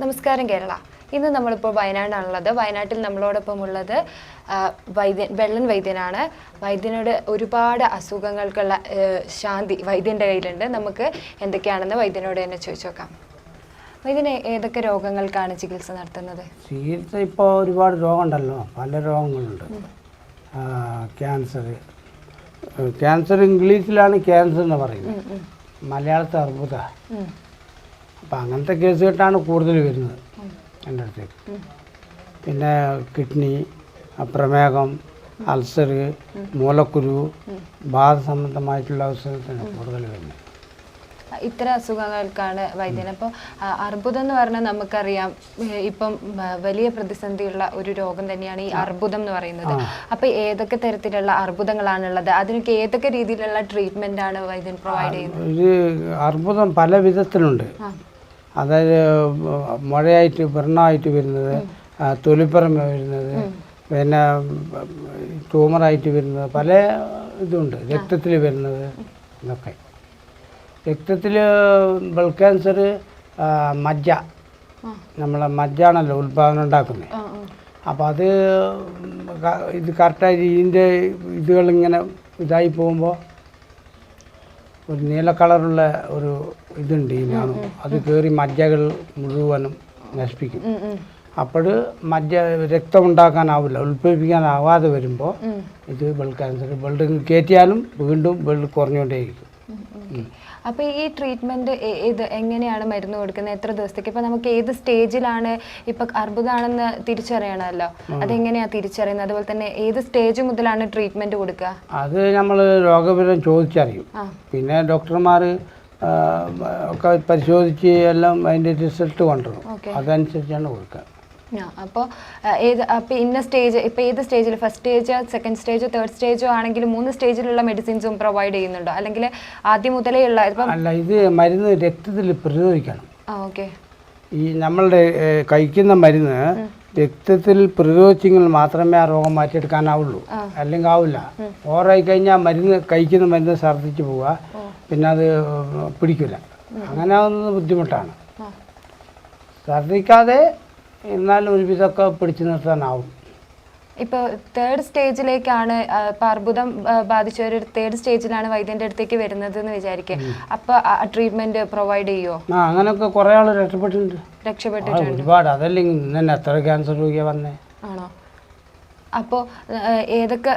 നമസ്കാരം കേരള. ഇന്ന് നമ്മളിപ്പോൾ വയനാടാണുള്ളത്. വയനാട്ടിൽ നമ്മളോടൊപ്പം ഉള്ളത് വൈദ്യൻ വെള്ളൻ വൈദ്യനാണ്. വൈദ്യനോട് ഒരുപാട് അസുഖങ്ങൾക്കുള്ള ശാന്തി വൈദ്യന്റെ കയ്യിലുണ്ട്. നമുക്ക് എന്തൊക്കെയാണെന്ന് വൈദ്യനോട് തന്നെ ചോദിച്ചു നോക്കാം. വൈദ്യന് ഏതൊക്കെ രോഗങ്ങൾക്കാണ് ചികിത്സ നടത്തുന്നത്? ചികിത്സ ഇപ്പോൾ ഒരുപാട് രോഗമുണ്ടല്ലോ. പല രോഗങ്ങളുണ്ട്. ക്യാൻസർ. ക്യാൻസർ ഇംഗ്ലീഷിലാണ് ക്യാൻസർ എന്ന് പറയുന്നത്. മലയാളത്തിൽ അർബുദ. അപ്പം അങ്ങനത്തെ കേസുകെട്ടാണ് കൂടുതൽ വരുന്നത് എന്റെ അടുത്തേക്ക്. പിന്നെ കിഡ്നി പ്രമേഹം അൾസർ മൂലക്കുരു ബാധ സംബന്ധമായിട്ടുള്ള അവസരത്തിന് കൂടുതൽ വരുന്നത്. ഇത്തരം അസുഖങ്ങൾക്കാണ് വൈദ്യൻ അപ്പോൾ അർബുദം എന്ന് പറഞ്ഞാൽ നമുക്കറിയാം ഇപ്പം വലിയ പ്രതിസന്ധിയുള്ള ഒരു രോഗം തന്നെയാണ് ഈ അർബുദം എന്ന് പറയുന്നത്. അപ്പൊ ഏതൊക്കെ തരത്തിലുള്ള അർബുദങ്ങളാണുള്ളത്? അതിനൊക്കെ ഏതൊക്കെ രീതിയിലുള്ള ട്രീറ്റ്മെന്റ് ആണ് വൈദ്യൻ പ്രൊവൈഡ് ചെയ്യുന്നത്? ഒരു അർബുദം പല വിധത്തിലുണ്ട്. അതായത് മഴയായിട്ട് വ്രണമായിട്ട് വരുന്നത് ആ, വരുന്നത് പിന്നെ ട്യൂമറായിട്ട് വരുന്നത് പല ഇതുണ്ട്. രക്തത്തിൽ വരുന്നത് ഇതൊക്കെ. രക്തത്തിൽ ബ്ലഡ് ക്യാൻസർ മജ്ജ. നമ്മളെ മജ്ജാണല്ലോ ഉൽപാദനം ഉണ്ടാക്കുന്നത്. അപ്പോൾ അത് ഇത് കറക്റ്റായി ഇതിന്റെ ഇതുകളിങ്ങനെ ഇതായി പോകുമ്പോൾ ഒരു നീല കളറുള്ള ഒരു ഇതുണ്ട് ഈ ഇതിനാണ് അത് കയറി മജ്ജകൾ മുഴുവനും നശിപ്പിക്കും. അപ്പോൾ മജ്ജ രക്തം ഉണ്ടാക്കാനാവില്ല ഉൽപ്പാദിപ്പിക്കാനാവാതെ വരുമ്പോൾ ഇത് ബ്ലഡ് ക്യാൻസർ ബ്ലഡ് കയറ്റിയാലും വീണ്ടും ബ്ലഡ് കുറഞ്ഞുകൊണ്ടേയിരിക്കും. ഉം, ഉം. അപ്പൊ ഈ ട്രീറ്റ്മെന്റ് ഇത് എങ്ങനെയാണ് മരുന്ന് കൊടുക്കുന്നത്? എത്ര ദിവസത്തേക്ക്? ഇപ്പൊ നമുക്ക് ഏത് സ്റ്റേജിലാണ് ഇപ്പൊ അർബുദാണെന്ന് തിരിച്ചറിയണമല്ലോ. അതെങ്ങനെയാ തിരിച്ചറിയുന്നത്? അതുപോലെ തന്നെ ഏത് സ്റ്റേജ് മുതലാണ് ട്രീറ്റ്മെന്റ് കൊടുക്കുക അത് നമ്മൾ രോഗവിവരം ചോദിച്ചറിയും. പിന്നെ ഡോക്ടർമാർ ഒക്കെ പരിശോധിച്ച് എല്ലാം അതിന്റെ റിസൾട്ട് കൊണ്ടുവരും. അതനുസരിച്ചാണ് കൊടുക്കുക. അപ്പോൾ ഏത് അപ്പോൾ ഇന്ന സ്റ്റേജ് ഇപ്പോൾ ഏത് സ്റ്റേജിൽ ഫസ്റ്റ് സ്റ്റേജ് സെക്കൻഡ് സ്റ്റേജോ തേർഡ് സ്റ്റേജോ ആണെങ്കിൽ മൂന്ന് സ്റ്റേജിലുള്ള മെഡിസിൻസും പ്രൊവൈഡ് ചെയ്യുന്നുണ്ടോ? അല്ലെങ്കിൽ ആദ്യം മുതലേ ഉള്ള അല്ല ഇത് മരുന്ന് രക്തത്തിൽ പ്രതിരോധിക്കണം. ഓക്കെ. ഈ നമ്മളുടെ കഴിക്കുന്ന മരുന്ന് രക്തത്തിൽ പ്രതിരോധിച്ചെങ്കിൽ മാത്രമേ ആ രോഗം മാറ്റിയെടുക്കാനാവുള്ളൂ. അല്ലെങ്കിൽ ആവില്ല. ഓവറായി കഴിഞ്ഞാൽ മരുന്ന് കഴിക്കുന്ന മരുന്ന് ഛർദ്ദിച്ച് പോവുക. പിന്നെ അത് പിടിക്കില്ല. അങ്ങനെ ആവുന്നത് ബുദ്ധിമുട്ടാണ്. ഛർദ്ദിക്കാതെ എന്നാലും ഒരുവിധമൊക്കെ പിടിച്ചു നിർത്താനാവും. ഇപ്പോൾ തേർഡ് സ്റ്റേജിലേക്കാണ് അർബുദം ബാധിച്ചവർ തേർഡ് സ്റ്റേജിലാണ് വൈദ്യന്റെ അടുത്തേക്ക് വരുന്നത് എന്ന് വിചാരിക്കുക അപ്പോൾ ട്രീറ്റ്മെന്റ് പ്രൊവൈഡ് ചെയ്യുമോ ആ അങ്ങനെയൊക്കെ കുറേ ആൾ രക്ഷപ്പെട്ടിട്ടുണ്ട്. രക്ഷപ്പെട്ടിട്ടുണ്ട്. ഒരുപാട്. അതല്ലെങ്കിൽ ഇന്നെ എത്ര ക്യാൻസർ രോഗിയാ വന്നേ? ആണോ? അപ്പോൾ ഏതൊക്കെ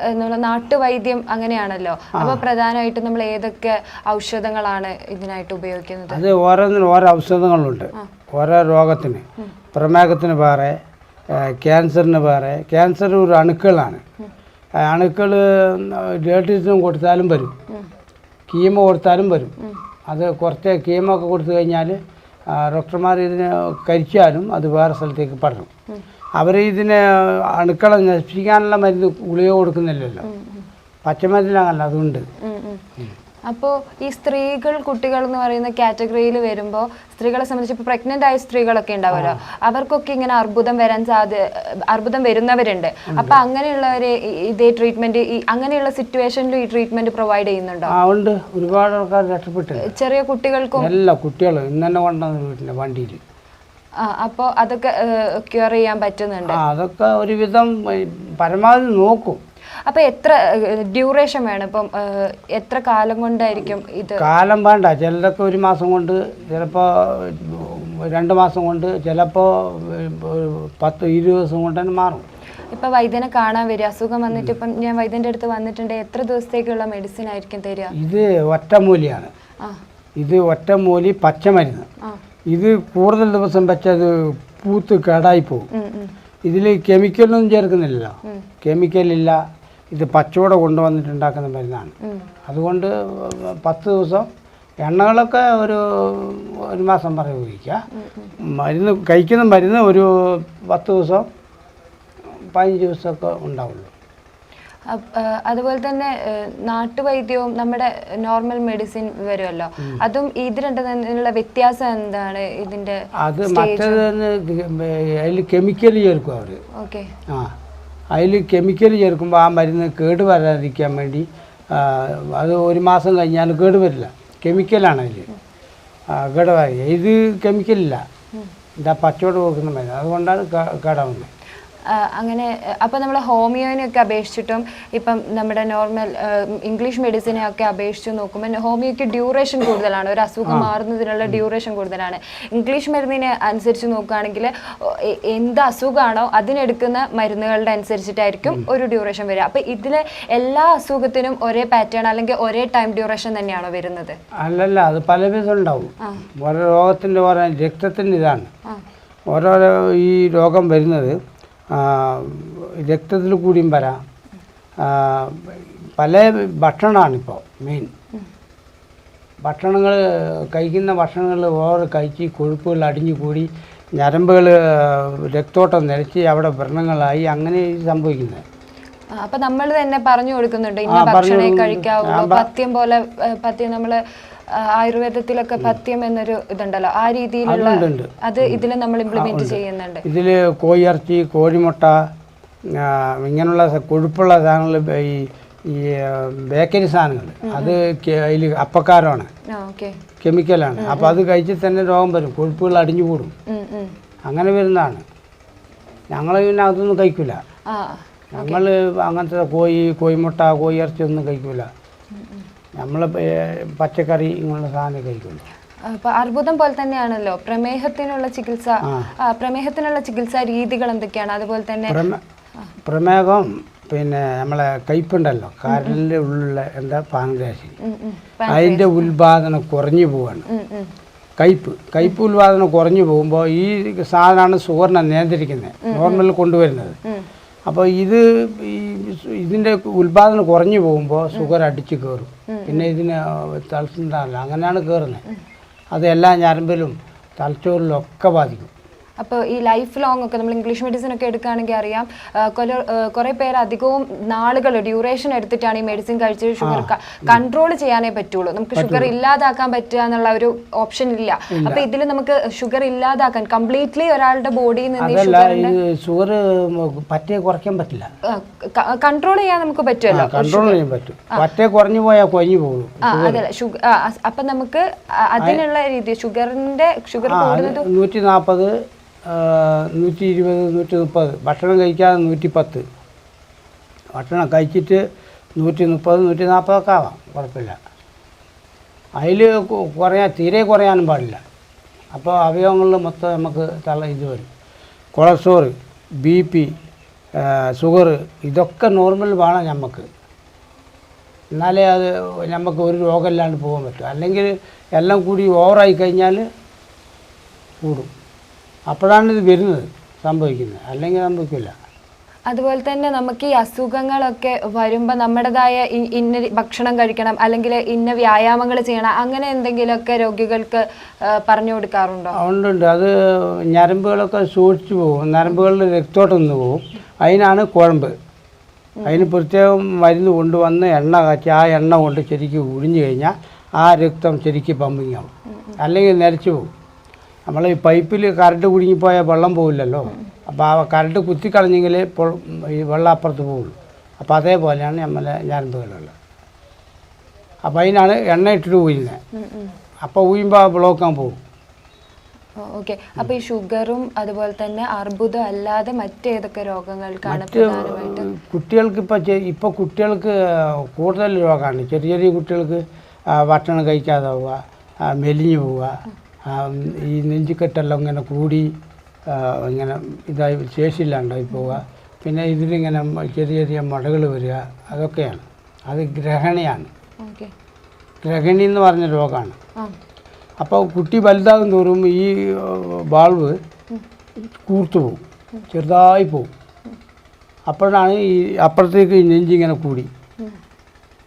നാട്ടുവൈദ്യം അങ്ങനെയാണല്ലോ. അപ്പോൾ പ്രധാനമായിട്ടും നമ്മൾ ഏതൊക്കെ ഔഷധങ്ങളാണ് ഇതിനായിട്ട് ഉപയോഗിക്കുന്നത്? അത് ഓരോന്നിനും ഓരോ ഔഷധങ്ങളുണ്ട്. ഓരോ രോഗത്തിന് പ്രമേഹത്തിന് വേറെ ക്യാൻസറിന് വേറെ. ക്യാൻസർ ഒരു അണുക്കളാണ്. അണുക്കൾ ഡേട്ടിസും കൊടുത്താലും വരും. കീമ കൊടുത്താലും വരും. അത് കുറച്ച് കീമോ ഒക്കെ കൊടുത്തു കഴിഞ്ഞാൽ ഡോക്ടർമാർ ഇതിനെ കരിച്ചാലും അത് വേറെ സ്ഥലത്തേക്ക് പടരും. അവർ ഇതിനെ അണുക്കളെ നശിപ്പിക്കാനുള്ള മരുന്ന് ഗുളിക കൊടുക്കുന്നില്ലല്ലോ. പച്ചമരുന്നിലാണല്ലോ അതുണ്ട്. അപ്പോൾ ഈ സ്ത്രീകൾ കുട്ടികൾ എന്ന് പറയുന്ന കാറ്റഗറിയിൽ വരുമ്പോൾ സ്ത്രീകളെ സംബന്ധിച്ച് ഇപ്പോൾ പ്രഗ്നന്റ് ആയ സ്ത്രീകളൊക്കെ ഉണ്ടാവുമല്ലോ. അവർക്കൊക്കെ ഇങ്ങനെ അർബുദം വരാൻ സാധ്യ അർബുദം വരുന്നവരുണ്ട്. അപ്പൊ അങ്ങനെയുള്ളവരെ ഇതേ ട്രീറ്റ്മെന്റ് ഈ അങ്ങനെയുള്ള സിറ്റുവേഷനിലും ഈ ട്രീറ്റ്മെന്റ് പ്രൊവൈഡ് ചെയ്യുന്നുണ്ടോ? ഉണ്ട്. ഒരുപാട് ആൾക്കാർ രക്ഷപ്പെട്ടു ചെറിയ കുട്ടികൾക്കും? എല്ലാ കുട്ടികളും ഇന്ന് കൊണ്ടുവന്ന് വണ്ടിയിൽ അപ്പോൾ അതൊക്കെ ക്യൂർ ചെയ്യാൻ പറ്റുന്നുണ്ട്. അതൊക്കെ ഒരുവിധം പരമാവധി നോക്കും. അപ്പൊ എത്ര ഡ്യൂറേഷൻ വേണം? ഇപ്പം എത്ര കാലം കൊണ്ടായിരിക്കും ഇത്? കാലം വേണ്ട. ചിലതൊക്കെ ഒരു മാസം കൊണ്ട് ചിലപ്പോൾ രണ്ട് മാസം കൊണ്ട് ചിലപ്പോൾ പത്ത് ഇരുപത് ദിവസം കൊണ്ട് തന്നെ മാറും. ഇപ്പൊ വൈദ്യനെ കാണാൻ വരിക. അസുഖം വന്നിട്ട് ഇപ്പം ഞാൻ വൈദ്യന്റെ അടുത്ത് വന്നിട്ടുണ്ട്. എത്ര ദിവസത്തേക്കുള്ള മെഡിസിൻ ആയിരിക്കും തരിക? ഇത് ഒറ്റമൂലിയാണ് ഇത് ഒറ്റമൂലി പച്ചമരുന്ന്. ഇത് കൂടുതൽ ദിവസം വെച്ചത് പൂത്ത് കേടായി പോകും ഇതിൽ കെമിക്കലൊന്നും ചേർക്കുന്നില്ലല്ലോ. കെമിക്കലില്ല ഇത് പച്ചവട കൊണ്ടുവന്നിട്ടുണ്ടാക്കുന്ന മരുന്നാണ്. അതുകൊണ്ട് പത്ത് ദിവസം എണ്ണകളൊക്കെ ഒരു ഒരു മാസം വരെ ഉപയോഗിക്കുക. മരുന്ന് കഴിക്കുന്ന മരുന്ന് ഒരു പത്ത് ദിവസം പതിനഞ്ച് ദിവസമൊക്കെ ഉണ്ടാവുള്ളൂ. അതുപോലെ തന്നെ നാട്ടുവൈദ്യവും നമ്മുടെ നോർമൽ മെഡിസിൻ വരുമല്ലോ. അതും ഇത് രണ്ടും തമ്മിലുള്ള വ്യത്യാസം എന്താണ് ഇതിന്റെ അത് മറ്റേത് അതിൽ കെമിക്കൽ ചേർക്കും അവർ ഓക്കെ. ആ. അതിൽ കെമിക്കൽ ചേർക്കുമ്പോൾ ആ മരുന്ന് കേട് വരാതിരിക്കാൻ വേണ്ടി അത് ഒരു മാസം കഴിഞ്ഞാൽ കേട് വരില്ല. കെമിക്കലാണ് അതിൽ കേടുവായി ഇത് കെമിക്കലില്ല ഇതാ പച്ചോട് പോകുന്ന മരുന്ന്. അതുകൊണ്ടാണ് കേടാവുന്നത് അങ്ങനെ അപ്പോൾ നമ്മൾ ഹോമിയോനെയൊക്കെ അപേക്ഷിച്ചിട്ടും ഇപ്പം നമ്മുടെ നോർമൽ ഇംഗ്ലീഷ് മെഡിസിനെ ഒക്കെ അപേക്ഷിച്ച് നോക്കുമ്പോൾ ഹോമിയോയ്ക്ക് ഡ്യൂറേഷൻ കൂടുതലാണ്. ഒരു അസുഖം മാറുന്നതിനുള്ള ഡ്യൂറേഷൻ കൂടുതലാണ്. ഇംഗ്ലീഷ് മരുന്നിനെ അനുസരിച്ച് നോക്കുകയാണെങ്കിൽ എന്ത് അസുഖമാണോ അതിനെടുക്കുന്ന മരുന്നുകളുടെ അനുസരിച്ചിട്ടായിരിക്കും ഒരു ഡ്യൂറേഷൻ വരിക. അപ്പോൾ ഇതിൽ എല്ലാ അസുഖത്തിനും ഒരേ പാറ്റേൺ അല്ലെങ്കിൽ ഒരേ ടൈം ഡ്യൂറേഷൻ തന്നെയാണോ വരുന്നത്? അല്ലല്ല അത് പല വിധമുണ്ടാവും ഓരോ രോഗത്തിന്റെ ഓരോ രക്തത്തിന്റെ ഇതാണ്. ഓരോരോ ഈ രോഗം വരുന്നത്. രക്തത്തിൽ കൂടിയും വരാം. പല ഭക്ഷണമാണിപ്പോൾ മെയിൻ ഭക്ഷണങ്ങൾ കഴിക്കുന്ന ഭക്ഷണങ്ങൾ ഓവർ കഴിച്ച് കൊഴുപ്പുകൾ അടിഞ്ഞു കൂടി ഞരമ്പുകൾ രക്തോട്ടം നിലച്ച് അവിടെ വ്രണങ്ങളായി അങ്ങനെ സംഭവിക്കുന്നത്. അപ്പൊ നമ്മൾ തന്നെ പറഞ്ഞു കൊടുക്കുന്നുണ്ട് ഇന്ന ഭക്ഷണേ പത്യം കഴിക്കാവുള്ളൂ ആ, പഥ്യം പോലെ പത്യം നമ്മൾ ആയുർവേദത്തിലൊക്കെ പത്യം എന്നൊരു ഇതുണ്ടല്ലോ. ആ രീതിയിലുള്ള അത് ഇതിൽ നമ്മൾ ഇംപ്ലിമെന്റ് ചെയ്യുന്നുണ്ട്. ഇതിൽ കോഴിയിറച്ചി കോഴിമുട്ട ഇങ്ങനെയുള്ള കൊഴുപ്പുള്ള സാധനങ്ങൾ ഈ ഈ ബേക്കറി സാധനങ്ങൾ. അത് അതിൽ അപ്പക്കാരമാണ് കെമിക്കലാണ്. അപ്പോൾ അത് കഴിച്ച് തന്നെ രോഗം വരും. കൊഴുപ്പുകൾ അടിഞ്ഞു കൂടും. അങ്ങനെ വരുന്നതാണ്. ഞങ്ങൾ പിന്നെ അതൊന്നും കഴിക്കില്ല ഞങ്ങൾ അങ്ങനത്തെ കോഴി കോഴിമുട്ട കോഴി ഇറച്ചി ഒന്നും കഴിക്കില്ല നമ്മൾ പച്ചക്കറി ഇങ്ങനെയുള്ള സാധനം കഴിക്കുന്നു അപ്പോൾ അർബുദം പോലെ തന്നെയാണല്ലോ. പ്രമേഹത്തിനുള്ള ചികിത്സ പ്രമേഹത്തിനുള്ള ചികിത്സാ രീതികൾ എന്തൊക്കെയാണ്? അതുപോലെ തന്നെ പ്രമേഹം പിന്നെ നമ്മളെ കയ്പുണ്ടല്ലോ. കരലിന്റെ ഉള്ളിലുള്ള എന്താ? പാൻഗ്രാസി. അതിന്റെ ഉൽപാദനം കുറഞ്ഞു പോവാണ്. കയ്പ്. കയ്പ് ഉൽപാദനം കുറഞ്ഞു പോകുമ്പോൾ ഈ സാധനമാണ് സുഗറിനെ നിയന്ത്രിക്കുന്നത്. നോർമലിൽ കൊണ്ടുവരുന്നത്. അപ്പോൾ ഇത് ഈ ഇതിന്റെ ഉൽപാദനം കുറഞ്ഞു പോകുമ്പോൾ ഷുഗർ അടിച്ച് കയറും പിന്നെ ഇതിന് തലച്ചുണ്ടാവില്ല അങ്ങനെയാണ് കയറുന്നത് അത് എല്ലാ ഞരമ്പിലും തലച്ചോറിലും ഒക്കെ ബാധിക്കും. അപ്പോൾ ഈ ലൈഫ് ലോങ് ഒക്കെ നമ്മൾ ഇംഗ്ലീഷ് മെഡിസിൻ ഒക്കെ എടുക്കുകയാണെങ്കിൽ അറിയാം. കുറേ പേര് അധികവും നാളുകൾ ഡ്യൂറേഷൻ എടുത്തിട്ടാണ് ഈ മെഡിസിൻ കഴിച്ച് ഷുഗർ കൺട്രോൾ ചെയ്യാനേ പറ്റുള്ളൂ. നമുക്ക് ഷുഗർ ഇല്ലാതാക്കാൻ പറ്റുക എന്നുള്ള ഒരു ഓപ്ഷൻ ഇല്ല. അപ്പൊ ഇതിൽ നമുക്ക് ഷുഗർ ഇല്ലാതാക്കാൻ കംപ്ലീറ്റ്ലി ഒരാളുടെ ബോഡിയിൽ നിന്ന് ഷുഗർ പറ്റേ കുറയ്ക്കാൻ പറ്റില്ല. കൺട്രോൾ ചെയ്യാൻ നമുക്ക് പറ്റുമല്ലോ. കൺട്രോൾ ചെയ്യാൻ പറ്റും. പറ്റേ കുറഞ്ഞു പോയാൽ പോകും. ആ അതല്ല ഷുഗർ അപ്പൊ നമുക്ക് അതിനുള്ള രീതി ഷുഗറിന്റെ ഷുഗർ കൂടുന്നത് നൂറ്റി നാൽപ്പത് നൂറ്റി ഇരുപത് നൂറ്റി മുപ്പത് ഭക്ഷണം കഴിക്കാതെ നൂറ്റി പത്ത് ഭക്ഷണം കഴിച്ചിട്ട് നൂറ്റി മുപ്പത് നൂറ്റി നാൽപ്പതൊക്കെ ആവാം. കുഴപ്പമില്ല. അതിൽ കുറയാൻ തീരെ കുറയാനും പാടില്ല. അപ്പോൾ അവയവങ്ങളിൽ മൊത്തം നമുക്ക് തള്ള ഇത് വരും. കൊളസ്ട്രോൾ ബി പി ഷുഗർ ഇതൊക്കെ നോർമൽ വേണം നമുക്ക് എന്നാലേ അത് നമുക്ക് ഒരു രോഗമില്ലാണ്ട് പോകാൻ പറ്റും. അല്ലെങ്കിൽ എല്ലാം കൂടി ഓവറായി കഴിഞ്ഞാൽ കൂടും. അപ്പോഴാണ് ഇത് വരുന്നത് സംഭവിക്കുന്നത്. അല്ലെങ്കിൽ സംഭവിക്കില്ല. അതുപോലെ തന്നെ നമുക്ക് ഈ അസുഖങ്ങളൊക്കെ വരുമ്പോൾ നമ്മുടേതായ ഇന്ന ഭക്ഷണം കഴിക്കണം അല്ലെങ്കിൽ ഇന്ന വ്യായാമങ്ങൾ ചെയ്യണം അങ്ങനെ എന്തെങ്കിലുമൊക്കെ രോഗികൾക്ക് പറഞ്ഞു കൊടുക്കാറുണ്ടോ? ഉണ്ട് ഉണ്ട്. അത് ഞരമ്പുകളൊക്കെ സൂക്ഷിച്ചു പോകും. ഞരമ്പുകളിൽ രക്തോട്ടം നിന്ന് പോകും. അതിനാണ് കുഴമ്പ്. അതിന് പ്രത്യേകം മരുന്ന് കൊണ്ടുവന്ന് എണ്ണ കാച്ചി ആ എണ്ണ കൊണ്ട് ശരിക്കും ഉഴിഞ്ഞു കഴിഞ്ഞാൽ ആ രക്തം ശരിക്കും പമ്പിങ്ങാവും. അല്ലെങ്കിൽ നിരച്ചു പോകും. നമ്മൾ ഈ പൈപ്പിൽ കറണ്ട് കുടുങ്ങിപ്പോയാൽ വെള്ളം പോവില്ലല്ലോ. അപ്പോൾ ആ കറണ്ട് കുത്തിക്കളഞ്ഞെങ്കിൽ ഇപ്പോൾ ഈ വെള്ളം അപ്പുറത്ത് പോകുള്ളൂ അപ്പോൾ അതേപോലെയാണ് നമ്മളെ ഞരമ്പുകളുള്ളത്. അപ്പോൾ അതിനാണ് എണ്ണ ഇട്ടിട്ട് ഊരുന്നത് അപ്പോൾ ഊയുമ്പോൾ ആ ബ്ലോക്കാൻ പോകും ഓക്കെ. അപ്പൊ ഈ ഷുഗറും അതുപോലെ തന്നെ അർബുദം അല്ലാതെ മറ്റേതൊക്കെ രോഗങ്ങൾക്കാണ് കുട്ടികൾക്ക് ഇപ്പോൾ ഇപ്പോൾ കുട്ടികൾക്ക് കൂടുതൽ രോഗമാണ് ചെറിയ ചെറിയ കുട്ടികൾക്ക് ഭക്ഷണം കഴിക്കാതാവുക മെലിഞ്ഞു പോവുക ഈ നെഞ്ചിക്കെട്ടെല്ലാം ഇങ്ങനെ കൂടി ഇങ്ങനെ ഇതായി ശേഷിയില്ലാണ്ടായി പോവുക. പിന്നെ ഇതിലിങ്ങനെ ചെറിയ ചെറിയ മടകൾ വരിക അതൊക്കെയാണ്. അത് ഗ്രഹണിയാണ്. ഗ്രഹണി എന്ന് പറഞ്ഞ രോഗമാണ് അപ്പോൾ കുട്ടി വലുതാകും തോറും ഈ ബാൾവ് കൂർത്തു പോകും ചെറുതായി പോകും അപ്പോഴാണ് ഈ അപ്പുറത്തേക്ക് ഈ നെഞ്ചിങ്ങനെ കൂടി.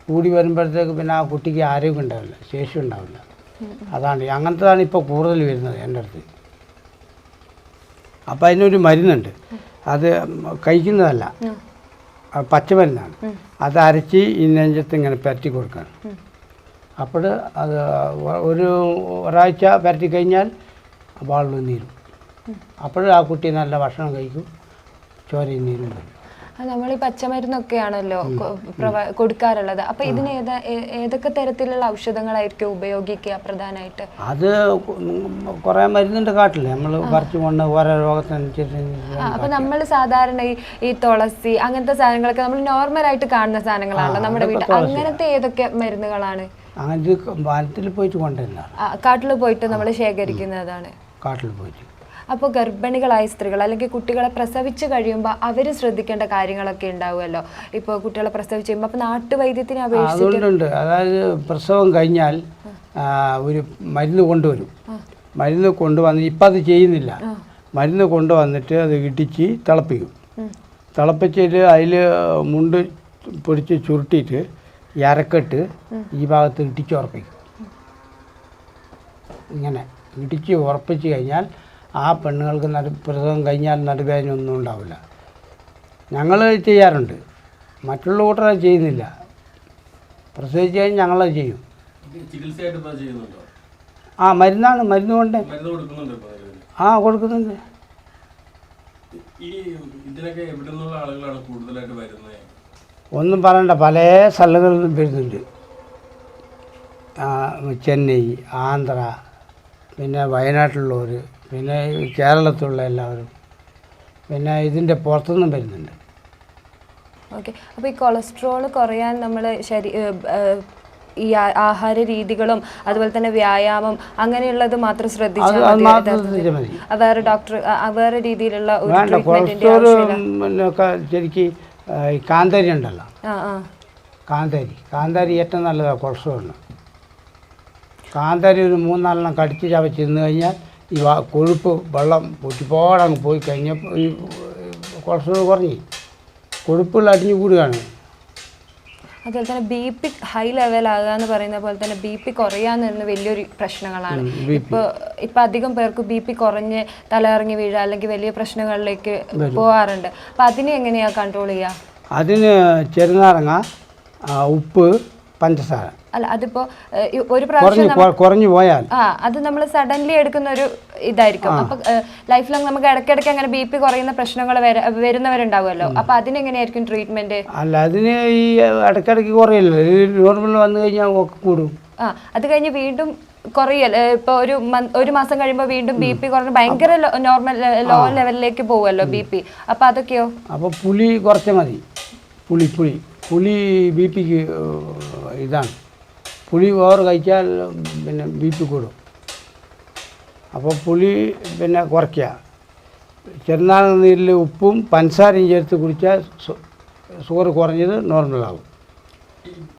കൂടി വരുമ്പോഴത്തേക്ക് പിന്നെ ആ കുട്ടിക്ക് ആരോഗ്യം ഉണ്ടാവില്ല ശേഷി ഉണ്ടാവില്ല. അതാണ്. അങ്ങനത്തതാണ് ഇപ്പോൾ കൂടുതൽ വരുന്നത് എന്റെ അടുത്ത്. അപ്പോൾ അതിനൊരു മരുന്നുണ്ട്. അത് കഴിക്കുന്നതല്ല. പച്ചമരുന്നാണ്. അത് അരച്ച് ഈ നെഞ്ചത്ത് ഇങ്ങനെ പരത്തി കൊടുക്കണം. അപ്പോൾ അത് ഒരു ഒരാഴ്ച പരത്തി കഴിഞ്ഞാൽ വാളിൽ നീരും. അപ്പോൾ ആ കുട്ടി നല്ല ഭക്ഷണം കഴിക്കും. ചോരയും നീരും വരും. നമ്മൾ ഈ പച്ചമരുന്നൊക്കെയാണല്ലോ കൊടുക്കാറുള്ളത്. അപ്പൊ ഇതിന് ഏതാ ഏതൊക്കെ തരത്തിലുള്ള ഔഷധങ്ങളായിരിക്കും ഉപയോഗിക്കുക പ്രധാനമായിട്ട്? അത് കുറെ മരുന്നുണ്ട് കാട്ടില്ലേ? നമ്മൾ പറിച്ചു കൊണ്ട് ഓരോ രോഗത്തിനനുസരിച്ച് അപ്പൊ നമ്മൾ സാധാരണ ഈ ഈ തുളസി അങ്ങനത്തെ സാധനങ്ങളൊക്കെ നമ്മൾ നോർമൽ ആയിട്ട് കാണുന്ന സാധനങ്ങളാണല്ലോ നമ്മുടെ വീട്ടിൽ. അങ്ങനത്തെ ഏതൊക്കെ മരുന്നുകളാണ്? അങ്ങനെ വനത്തിൽ പോയിട്ട് കൊണ്ടുവരുന്ന കാട്ടിൽ പോയിട്ട് നമ്മൾ ശേഖരിക്കുന്നതാണ്. കാട്ടിൽ പോയിട്ട്. അപ്പോൾ ഗർഭിണികളായ സ്ത്രീകൾ അല്ലെങ്കിൽ കുട്ടികളെ പ്രസവിച്ച് കഴിയുമ്പോൾ അവർ ശ്രദ്ധിക്കേണ്ട കാര്യങ്ങളൊക്കെ ഉണ്ടാവുമല്ലോ. ഇപ്പോൾ കുട്ടികളെ പ്രസവിച്ച് കഴിയുമ്പോൾ അപ്പോൾ നാട്ടുവൈദ്യത്തിന് അപേക്ഷിച്ചിട്ടുണ്ട് അതായത് പ്രസവം കഴിഞ്ഞാൽ ഒരു മരുന്ന് കൊണ്ടുവരും. മരുന്ന് കൊണ്ടുവന്ന് ഇപ്പം അത് ചെയ്യുന്നില്ല. മരുന്ന് കൊണ്ടുവന്നിട്ട് അത് ഇടിച്ച് തിളപ്പിക്കും. തിളപ്പിച്ചിട്ട് അതിൽ മുണ്ട് പൊടിച്ച് ചുരുട്ടിയിട്ട് ഇറക്കിട്ട് ഈ ഭാഗത്ത് ഇടിച്ച് ഉറപ്പിക്കും. ഇങ്ങനെ ഇടിച്ച് ഉറപ്പിച്ച് കഴിഞ്ഞാൽ ആ പെണ്ണുങ്ങൾക്ക് നടു പ്രസവം കഴിഞ്ഞാൽ നടുവേദന ഒന്നും ഉണ്ടാവില്ല. ഞങ്ങൾ ചെയ്യാറുണ്ട്. മറ്റുള്ള കൂട്ടർ ചെയ്യുന്നില്ല. പ്രസവിച്ച് കഴിഞ്ഞാൽ ഞങ്ങളത് ചെയ്യും. ആ മരുന്നാണ് മരുന്ന് കൊണ്ട്? ആ കൊടുക്കുന്നുണ്ട്. ഒന്നും പറയണ്ട. പല സ്ഥലങ്ങളിൽ നിന്നും വരുന്നുണ്ട്. ചെന്നൈ ആന്ധ്ര പിന്നെ വയനാട്ടിലുള്ളവർ പിന്നെ കേരളത്തിലുള്ള എല്ലാവരും. പിന്നെ ഇതിന്റെ പുറത്തുനിന്നും വരുന്നുണ്ട്. ഓക്കെ. അപ്പോൾ ഈ കൊളസ്ട്രോൾ കുറയാൻ നമ്മൾ ശരി ഈ ആഹാര രീതികളും അതുപോലെ തന്നെ വ്യായാമം അങ്ങനെയുള്ളത് മാത്രം ശ്രദ്ധിച്ചാൽ മതി വേറെ ഡോക്ടർ വേറെ രീതിയിലുള്ള ഒരു ശരിക്ക് കാന്താരി ഉണ്ടല്ലോ. കാന്താരി. കാന്താരി ഏറ്റവും നല്ലതാണ് കൊളസ്ട്രോളിന്. കാന്താരി ഒരു മൂന്നാലെണ്ണം കടിച്ച് ചവച്ചിരുന്നു കഴിഞ്ഞാൽ ഈ വാ- കൊഴുപ്പ് വെള്ളം ഒരുപാടങ്ങ് പോയി കഴിഞ്ഞപ്പോൾ ഈ കൊളസ്ട്രോൾ കുറഞ്ഞു. കൊഴുപ്പുകൾ അടിഞ്ഞു കൂടുകയാണ്. അതുപോലെ തന്നെ ബി പി ഹൈ ലെവൽ ആകുക എന്ന് പറയുന്ന പോലെ തന്നെ ബി പി കുറയാന്ന് വലിയൊരു പ്രശ്നങ്ങളാണ്. ഇപ്പോൾ ഇപ്പം അധികം പേർക്ക് ബി പി കുറഞ്ഞ് തലയിറങ്ങി വീഴുക അല്ലെങ്കിൽ വലിയ പ്രശ്നങ്ങളിലേക്ക് പോകാറുണ്ട്. അപ്പം അതിനെ എങ്ങനെയാണ് കൺട്രോൾ ചെയ്യുക? അതിന് ചെറുനാരങ്ങ ഉപ്പ് പഞ്ചസാര. അല്ല അതിപ്പോ ഒരു പ്രാവശ്യം കുറഞ്ഞു പോയാൽ. ആ അത് നമ്മൾ സഡൻലി എടുക്കുന്ന ഒരു ഇതായിരിക്കും അപ്പൊ ലൈഫ് ലോങ് നമുക്ക് ഇടയ്ക്കിടയ്ക്ക് അങ്ങനെ ബി പി കുറയുന്ന പ്രശ്നങ്ങൾ വരുന്നവരുണ്ടാവുമല്ലോ. അപ്പൊ അതിനെങ്ങനെയായിരിക്കും ട്രീറ്റ്മെന്റ് അല്ല അതിന് ഈ ഇടയ്ക്കിടയ്ക്ക് കുറയില്ല? നോർമൽ വന്നു കഴിഞ്ഞാൽ കൂടും. ആ അത് കഴിഞ്ഞ് വീണ്ടും കുറയല്ലേ ഇപ്പൊ ഒരു ഒരു മാസം കഴിയുമ്പോൾ വീണ്ടും ബി പി കുറഞ്ഞ് ഭയങ്കര നോർമൽ ലോ ലെവലിലേക്ക് പോവുമല്ലോ ബി പി അപ്പൊ അതൊക്കെയോ? അപ്പൊ പുളി കുറച്ച് മതി. പുളി പുളി പുളി ബി പിക്ക് ഇതാണ്. പുളി ഓവർ കഴിച്ചാൽ പിന്നെ ബി പി കൂടും. അപ്പോൾ പുളി പിന്നെ കുറയ്ക്കുക. ചെറുനാരങ്ങ നീരിൽ ഉപ്പും പഞ്ചസാരയും ചേർത്ത് കുടിച്ചാൽ ഷുഗർ കുറഞ്ഞത് നോർമലാകും